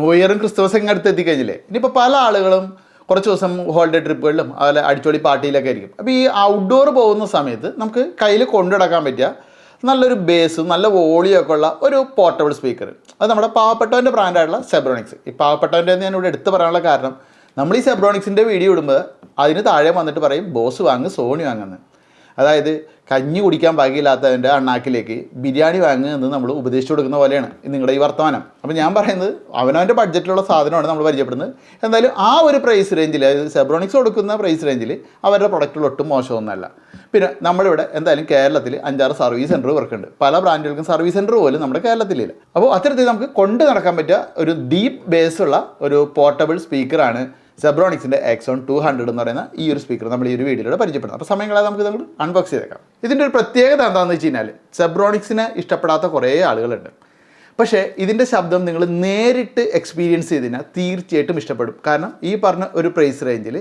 New ഇയറും ക്രിസ്തുമസും അടുത്ത് എത്തിക്കഴിഞ്ഞില്ലേ? ഇനിയിപ്പോൾ പല ആളുകളും കുറച്ച് ദിവസം ഹോളിഡേ ട്രിപ്പുകളിലും അതുപോലെ അടിച്ചോളി പാർട്ടിയിലൊക്കെ ആയിരിക്കും അപ്പോൾ ഈ ഔട്ട്ഡോർ പോകുന്ന സമയത്ത് നമുക്ക് കയ്യിൽ കൊണ്ടുനടക്കാൻ പറ്റിയ നല്ലൊരു ബേസും നല്ല വോളിയും ഒക്കെ ഉള്ള ഒരു പോർട്ടബിൾ സ്പീക്കർ അത് നമ്മുടെ പാവപ്പെട്ടവന്റെ ബ്രാൻഡായിട്ടുള്ള സെബ്രോണിക്സ് ഈ പാവപ്പെട്ടവന്റെ ഞാൻ ഇവിടെ എടുത്ത് പറയാനുള്ള കാരണം നമ്മൾ ഈ സെബ്രോണിക്സിന്റെ വീഡിയോ ഇടുമ്പോൾ അതിന് താഴെ വന്നിട്ട് പറയും ബോസ് വാങ്ങ് സോണി വാങ്ങുന്നു അതായത് കഞ്ഞി കുടിക്കാൻ ഭാഗ്യമില്ലാത്തതിന്റെ അണ്ണാക്കിലേക്ക് ബിരിയാണി വാങ്ങുക എന്ന് നമ്മൾ ഉപദേശിച്ചു കൊടുക്കുന്ന പോലെയാണ് നിങ്ങളുടെ ഈ വർത്തമാനം. അപ്പോൾ ഞാൻ പറയുന്നത് അവനവന്റെ ബഡ്ജറ്റിലുള്ള സാധനമാണ് നമ്മൾ പരിചയപ്പെടുന്നത്. എന്തായാലും ആ ഒരു പ്രൈസ് റേഞ്ചിൽ അതായത് സെബ്രോണിക്സ് കൊടുക്കുന്ന പ്രൈസ് റേഞ്ചിൽ അവരുടെ പ്രൊഡക്റ്റുകൾ ഒട്ടും മോശമൊന്നുമല്ല. പിന്നെ നമ്മളിവിടെ എന്തായാലും കേരളത്തിൽ അഞ്ചാറ് സർവീസ് സെന്റർ വർക്കുണ്ട് പല ബ്രാൻഡുകൾക്കും സർവീസ് സെന്റർ പോലും നമ്മുടെ കേരളത്തിലില്ല. അപ്പോൾ അത്തരത്തിൽ നമുക്ക് കൊണ്ട് നടക്കാൻ പറ്റിയ ഒരു ഡീപ്പ് ബേസുള്ള ഒരു പോർട്ടബിൾ സ്പീക്കറാണ് സെബ്രോണിക്സിന്റെ എക്സോൺ ടു ഹൺഡ്രഡ് എന്ന് പറയുന്ന ഈ ഒരു സ്പീക്കർ നമ്മൾ ഈ ഒരു വീഡിയോയിലൂടെ പരിചയപ്പെടുന്നത്. അപ്പോൾ സമയങ്ങളെ നമുക്ക് നമ്മൾ അൺബോക്സ് ചെയ്തേക്കാം. ഇതിന്റെ ഒരു പ്രത്യേകത എന്താണെന്ന് വെച്ച് കഴിഞ്ഞാൽ സെബ്രോണിക്സിനെ ഇഷ്ടപ്പെടാത്ത കുറേ ആളുകളുണ്ട്. പക്ഷേ ഇതിന്റെ ശബ്ദം നിങ്ങൾ നേരിട്ട് എക്സ്പീരിയൻസ് ചെയ്തതിനാൽ തീർച്ചയായിട്ടും ഇഷ്ടപ്പെടും. കാരണം ഈ പറഞ്ഞ ഒരു പ്രൈസ് റേഞ്ചിൽ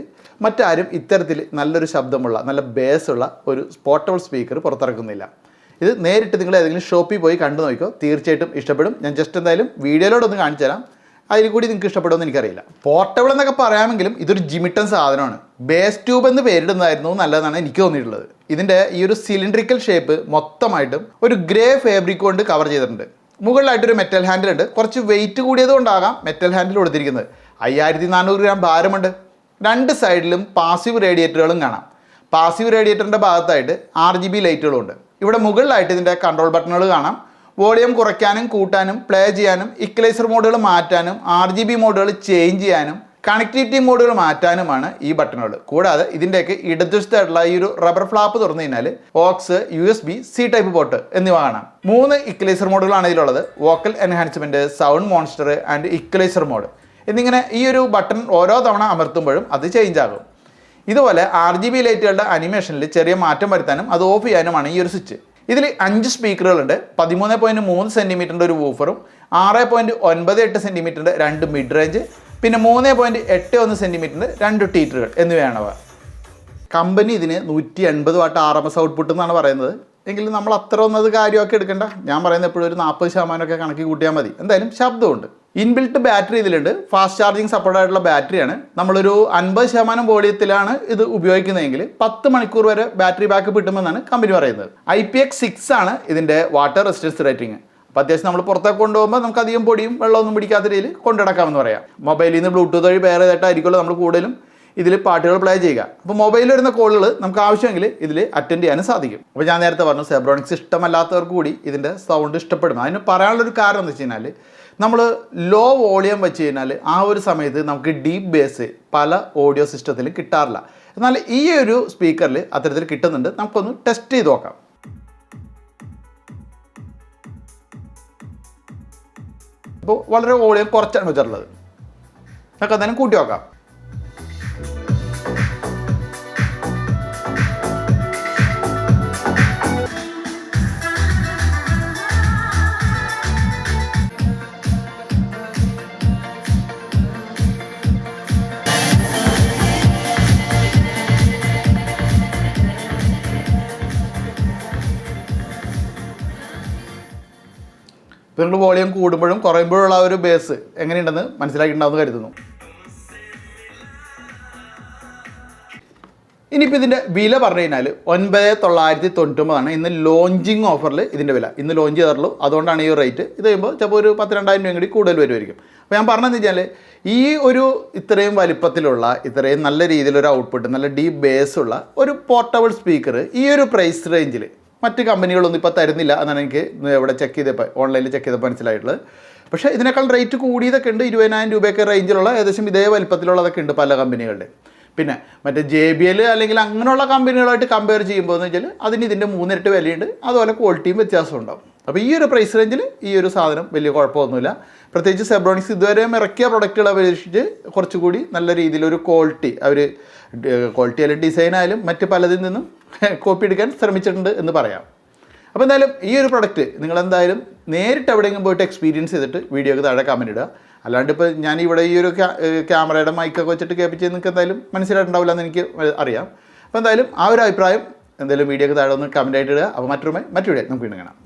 മറ്റാരും ഇത്തരത്തിൽ നല്ലൊരു ശബ്ദമുള്ള നല്ല ബേസുള്ള ഒരു പോർട്ടബിൾ സ്പീക്കർ പുറത്തിറക്കുന്നില്ല. ഇത് നേരിട്ട് നിങ്ങൾ ഏതെങ്കിലും ഷോപ്പിൽ പോയി കണ്ടു നോക്കിക്കോ തീർച്ചയായിട്ടും ഇഷ്ടപ്പെടും. ഞാൻ ജസ്റ്റ് എന്തായാലും വീഡിയോയിലൂടെ ഒന്ന് കാണിച്ചു തരാം. അതിൽ കൂടി നിങ്ങൾക്ക് ഇഷ്ടപ്പെടുമെന്ന് എനിക്കറിയില്ല. പോർട്ടബിൾ എന്നൊക്കെ പറയാമെങ്കിലും ഇതൊരു ജിമിട്ടൻ സാധനമാണ്. ബേസ് ട്യൂബ് എന്ന് പേരിടുന്നതായിരുന്നു നല്ലതെന്നാണ് എനിക്ക് തോന്നിയിട്ടുള്ളത്. ഇതിന്റെ ഈ ഒരു സിലിണ്ടറിക്കൽ ഷേപ്പ് മൊത്തമായിട്ടും ഒരു ഗ്രേ ഫാബ്രിക് കൊണ്ട് കവർ ചെയ്തിട്ടുണ്ട്. മുകളിലായിട്ടൊരു മെറ്റൽ ഹാൻഡിൽ ഉണ്ട്. കുറച്ച് വെയിറ്റ് കൂടിയത് കൊണ്ടാകാം മെറ്റൽ ഹാൻഡിൽ കൊടുത്തിരിക്കുന്നത്. അയ്യായിരത്തി നാനൂറ് ഗ്രാം ഭാരമുണ്ട്. രണ്ട് സൈഡിലും പാസീവ് റേഡിയേറ്ററുകളും കാണാം. പാസീവ് റേഡിയേറ്ററിന്റെ ഭാഗത്തായിട്ട് ആർ ജി ബി ലൈറ്റുകളും ഉണ്ട്. ഇവിടെ മുകളിലായിട്ട് ഇതിന്റെ കൺട്രോൾ ബട്ടണുകൾ കാണാം. വോളിയം കുറയ്ക്കാനും കൂട്ടാനും പ്ലേ ചെയ്യാനും ഇക്വലൈസർ മോഡുകൾ മാറ്റാനും R G B modes change ചെയ്യാനും കണക്ടിവിറ്റി മോഡുകൾ മാറ്റാനുമാണ് ഈ ബട്ടണുകൾ കൂടാതെ ഇതിന്റെയൊക്കെ ഇടതുവശത്തായിട്ടുള്ള ഈ ഒരു റബ്ബർ ഫ്ലാപ്പ് തുറന്നു കഴിഞ്ഞാൽ aux U S B C type port എന്നിവ കാണാം. മൂന്ന് ഇക്വലൈസർ മോഡുകളാണ് ഇതിലുള്ളത്. Vocal enhancement sound monster and equaliser mode എന്നിങ്ങനെ ഈ ഒരു ബട്ടൺ ഓരോ തവണ അമർത്തുമ്പോഴും അത് ചേഞ്ച് ആകും. ഇതുപോലെ ആർ ജി ബി ലൈറ്റുകളുടെ അനിമേഷനിൽ ചെറിയ മാറ്റം വരുത്താനും അത് ഓഫ് ചെയ്യാനുമാണ് ഈ ഒരു സ്വിച്ച് ഇതിൽ അഞ്ച് സ്പീക്കറുകളുണ്ട്. പതിമൂന്ന് പോയിന്റ് മൂന്ന് സെന്റിമീറ്ററിന്റെ ഒരു വൂഫറും ആറ് പോയിന്റ് ഒൻപത് എട്ട് സെന്റിമീറ്ററിന്റെ രണ്ട് മിഡ് റേഞ്ച് പിന്നെ മൂന്ന് പോയിന്റ് എട്ട് ഒന്ന് സെന്റിമീറ്ററിന്റെ രണ്ട് ടീറ്ററുകൾ എന്നിവയാണവ. കമ്പനി ഇതിന് നൂറ്റി എൺപത് watt R M S output എന്നാണ് പറയുന്നത്. എങ്കിലും നമ്മൾ അത്ര ഒന്നത് കാര്യമൊക്കെ എടുക്കണ്ട. ഞാൻ പറയുന്നത് എപ്പോഴും ഒരു നാൽപ്പത് ശതമാനമൊക്കെ കണക്കി കൂട്ടിയാൽ മതി. എന്തായാലും ശബ്ദമുണ്ട്. ഇൻബിൽട്ട് ബാറ്ററി ഇതിലുണ്ട്. ഫാസ്റ്റ് ചാർജിങ് സപ്പോർട്ട് ആയിട്ടുള്ള ബാറ്ററിയാണ്. നമ്മളൊരു അൻപത് ശതമാനം വോളിയത്തിലാണ് ഇത് ഉപയോഗിക്കുന്നതെങ്കിൽ പത്ത് മണിക്കൂർ വരെ ബാറ്ററി ബാക്ക് കിട്ടുമെന്നാണ് കമ്പനി പറയുന്നത്. ഐ പി എക്സ് സിക്സ് ആണ് ഇതിന്റെ വാട്ടർ റെസിസ്റ്റൻസ് റേറ്റിംഗ്. അപ്പോൾ അത്യാവശ്യം നമ്മൾ പുറത്തേക്ക് കൊണ്ടുപോകുമ്പോൾ നമുക്ക് അധികം പൊടിയും വെള്ളമൊന്നും പിടിക്കാത്ത രീതിയിൽ കൊണ്ടുനടക്കാമെന്ന് പറയാം. മൊബൈലിൽ നിന്ന് ബ്ലൂടൂത്ത് വഴി വേറെ ഇതായിട്ടായിരിക്കുമല്ലോ നമ്മൾ കൂടുതലും ഇതിൽ പാട്ടുകൾ പ്ലേ ചെയ്യുക. അപ്പോൾ മൊബൈലിൽ വരുന്ന കോളുകൾ നമുക്ക് ആവശ്യമെങ്കിൽ ഇതിൽ അറ്റൻഡ് ചെയ്യാനും സാധിക്കും. അപ്പോൾ ഞാൻ നേരത്തെ പറഞ്ഞു സെബ്രോണിക്സ് ഇഷ്ടമല്ലാത്തവർക്ക് കൂടി ഇതിന്റെ സൗണ്ട് ഇഷ്ടപ്പെടും. അതിന് പറയാനുള്ളൊരു കാരണം എന്ന് വെച്ച് കഴിഞ്ഞാൽ നമ്മൾ ലോ വോളിയം വെച്ച് കഴിഞ്ഞാൽ ആ ഒരു സമയത്ത് നമുക്ക് ഡീപ്പ് ബേസ് പല ഓഡിയോ സിസ്റ്റത്തിൽ കിട്ടാറില്ല. എന്നാൽ ഈ ഒരു സ്പീക്കറിൽ അത്തരത്തിൽ കിട്ടുന്നുണ്ട്. നമുക്കൊന്ന് ടെസ്റ്റ് ചെയ്ത് നോക്കാം. അപ്പോൾ വളരെ വോളിയം കുറച്ചാണ് വെച്ചിട്ടുള്ളത്. നമുക്ക് എന്തായാലും കൂട്ടി നോക്കാം. നിങ്ങൾ വോളിയം കൂടുമ്പോഴും കുറയുമ്പോഴുള്ള ആ ഒരു ബേസ് എങ്ങനെയുണ്ടെന്ന് മനസ്സിലാക്കിയിട്ടുണ്ടാവുമെന്ന് കരുതുന്നു. ഇനിയിപ്പോൾ ഇതിന്റെ വില പറഞ്ഞു കഴിഞ്ഞാൽ ഒൻപത് തൊള്ളായിരത്തി തൊണ്ണൂറ്റൊമ്പതാണ് ഇന്ന് ലോഞ്ചിങ് ഓഫറിൽ ഇതിന്റെ വില. ഇന്ന് ലോഞ്ച് ചെയ്തിട്ടുള്ളൂ. അതുകൊണ്ടാണ് ഈ റേറ്റ് ഇത് കഴിയുമ്പോൾ ചിലപ്പോൾ ഒരു പത്ത് രണ്ടായിരം രൂപയും കൂടി കൂടുതൽ വരുമായിരിക്കും. അപ്പോൾ ഞാൻ പറഞ്ഞതെന്ന് വെച്ചാൽ ഈ ഒരു ഇത്രയും വലിപ്പത്തിലുള്ള ഇത്രയും നല്ല രീതിയിലൊരു ഔട്ട്പുട്ട് നല്ല ഡീപ്പ് ബേസ് ഉള്ള ഒരു പോർട്ടബിൾ സ്പീക്കർ ഈ ഒരു പ്രൈസ് റേഞ്ചിൽ മറ്റ് കമ്പനികളൊന്നും ഇപ്പോൾ തരുന്നില്ല എന്നാണ് എനിക്ക് ഇവിടെ ചെക്ക് ചെയ്തപ്പോൾ ഓൺലൈനിൽ ചെക്ക് ചെയ്തപ്പോൾ മനസ്സിലായിട്ടുള്ളത്. പക്ഷേ ഇതിനേക്കാൾ റേറ്റ് കൂടിയതൊക്കെ ഉണ്ട് ഇരുപതിനായിരം രൂപയൊക്കെ റേഞ്ചിലുള്ള ഏകദേശം ഇതേ വലിപ്പത്തിലുള്ളതൊക്കെ ഉണ്ട് പല കമ്പനികളുടെ പിന്നെ മറ്റേ ജെ ബി എൽ അല്ലെങ്കിൽ അങ്ങനെയുള്ള കമ്പനികളായിട്ട് കമ്പയർ ചെയ്യുമ്പോൾ എന്ന് വെച്ചാൽ അതിന് ഇതിന്റെ മൂന്നിരട്ടി വിലയുണ്ട് അതുപോലെ ക്വാളിറ്റിയും വ്യത്യാസം ഉണ്ടാവും. അപ്പോൾ ഈ ഒരു പ്രൈസ് റേഞ്ചിൽ ഈ ഒരു സാധനം വലിയ കുഴപ്പമൊന്നുമില്ല. പ്രത്യേകിച്ച് സെബ്രോണിക്സ് ഇതുവരെയും ഇറക്കിയ പ്രൊഡക്റ്റുകളെ അപേക്ഷിച്ച് കുറച്ചുകൂടി നല്ല രീതിയിലൊരു ക്വാളിറ്റി അവർ ക്വാളിറ്റി അല്ലെങ്കിൽ ഡിസൈനായാലും മറ്റ് പലതിൽ നിന്നും കോപ്പി എടുക്കാൻ ശ്രമിച്ചിട്ടുണ്ട് എന്ന് പറയാം. അപ്പോൾ എന്തായാലും ഈ ഒരു പ്രൊഡക്റ്റ് നിങ്ങളെന്തായാലും നേരിട്ട് എവിടെയെങ്കിലും പോയിട്ട് എക്സ്പീരിയൻസ് ചെയ്തിട്ട് വീഡിയോക്ക് താഴെ കമന്റ് ഇടുക. അല്ലാണ്ട് ഇപ്പോൾ ഞാൻ ഇവിടെ ഈ ഒരു ക്യാമറയുടെ മൈക്കൊക്കെ വെച്ചിട്ട് കേൾപ്പിച്ച് നിങ്ങൾക്ക് എന്തായാലും മനസ്സിലായിട്ടുണ്ടാവില്ല എന്ന് എനിക്ക് അറിയാം. അപ്പോൾ എന്തായാലും ആ ഒരു അഭിപ്രായം എന്തായാലും വീഡിയോക്ക് താഴെ ഒന്ന് കമന്റ് ആയിട്ട് ഇടുക. അപ്പോൾ മറ്റൊരു മറ്റു വീഡിയോ നമുക്ക് വീണ്ടും കാണാം.